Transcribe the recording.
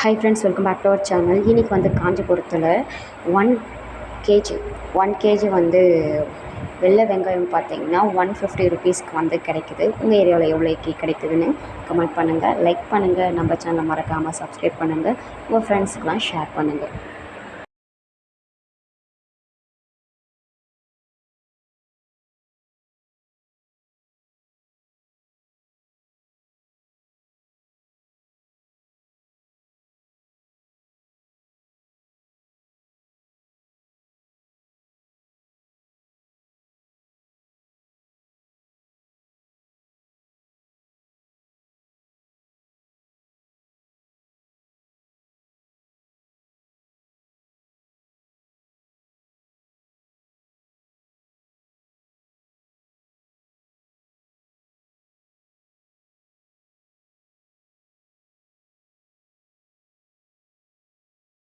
Hi friends welcome back to our channel இன்றைக்கி வந்து காஞ்சிபுரத்தில் ஒன் கேஜி ஒன் கேஜி வந்து வெள்ளை வெங்காயம் பார்த்தீங்கன்னா ஒன் ஃபிஃப்டி ருபீஸ்க்கு வந்து கிடைக்குது. உங்கள் ஏரியாவில் எவ்வளோக்கு கிடைக்குதுன்னு கமெண்ட் பண்ணுங்கள் லைக் பண்ணுங்கள் நம்ம சேனலை மறக்காமல் சப்ஸ்கிரைப் பண்ணுங்கள் உங்கள் ஃப்ரெண்ட்ஸுக்கெலாம் ஷேர் பண்ணுங்கள்